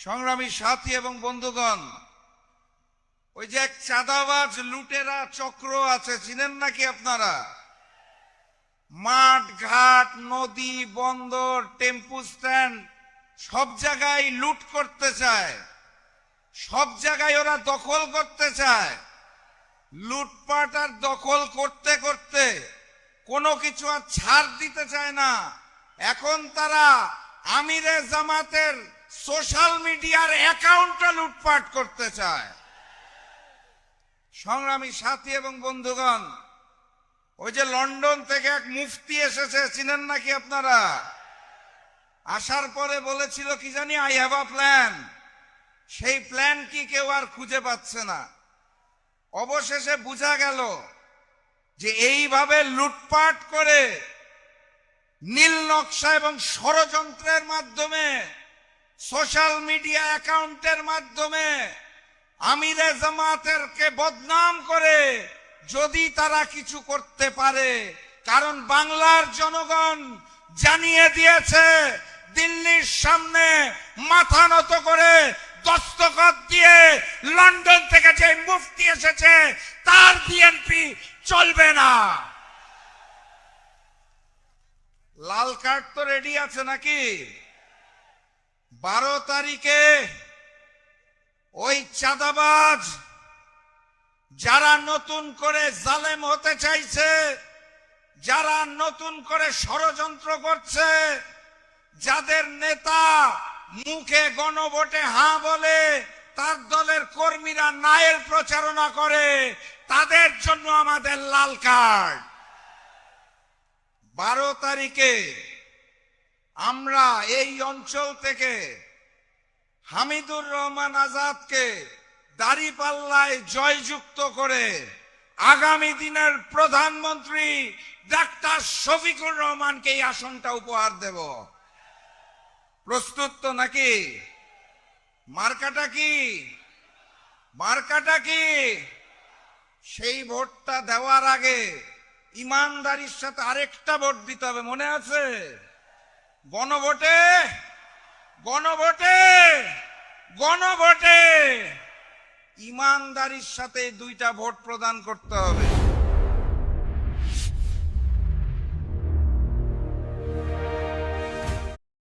সংগ্রামী সাথী এবং বন্ধুগণ, ওই যে এক চাঁদাবাজ লুটেরা চক্র আছে, চিনেন নাকি আপনারা? মাঠ, ঘাট, নদী, বন্দর, টেম্পু স্ট্যান্ড, সব জায়গায় লুট করতে চায়। সব জায়গায় ওরা দখল করতে চায়। লুটপাট আর দখল করতে করতে কোনো কিছু আর ছাড় দিতে চায় না। এখন তারা আমিরে জামাতের সোশ্যাল মিডিয়ার অ্যাকাউন্টটা লুটপাট করতে চায়। সংগ্রামী সাথী এবং বন্ধুগণ, ওই যে লন্ডন থেকে এক মুফতি এসেছে, চিনেন নাকি আপনারা? আসার পরে বলেছিল, কি জানি আই হ্যাভ আ প্ল্যান সেই প্ল্যান কি কেউ আর খুঁজে পাচ্ছে না। অবশেষে বোঝা গেল যে এইভাবে লুটপাট করে নীল নকশা এবং ষড়যন্ত্রের মাধ্যমে সোশ্যাল মিডিয়া অ্যাকাউন্টের মাধ্যমে আমিরে জামাতেরকে বদনাম করে যদি তারা কিছু করতে পারে, কারণ বাংলার জনগণ জানিয়ে দিয়েছে, দিল্লির সামনে মাথা নত করে দস্তখত দিয়ে লন্ডন থেকে যে মুফতি এসেছে, তার বিএনপি চলবে না। লাল কার্ড তো রেডি আছে নাকি? বারো তারিখে ওই চাঁদাবাজ যারা নতুন করে জালেম হতে চাইছে, যারা নতুন করে ষড়যন্ত্র করছে, যাদের নেতা মুখে গণভোটে হাঁ বলে, তার দলের কর্মীরা নায়ের প্রচারণা করে, তাদের জন্য আমাদের লাল কার্ড। বারো তারিখে আমরা এই অঞ্চল থেকে হামিদুর রহমান আজাদকে দাড়িপাল্লায় জয়যুক্ত করে আগামী দিনের প্রধানমন্ত্রী ডাক্তার শফিকুর রহমানকে এই আসনটা উপহার দেব। প্রস্তুত তো নাকি? মার্কাটা কি? মার্কাটা কি? সেই ভোটটা দেওয়ার আগে ইমানদারির সাথে আরেকটা ভোট দিতে হবে, মনে আছে? গণভোটে গণভোটে গণভোটে। ইমানদারির সাথে দুইটা ভোট প্রদান করতে হবে।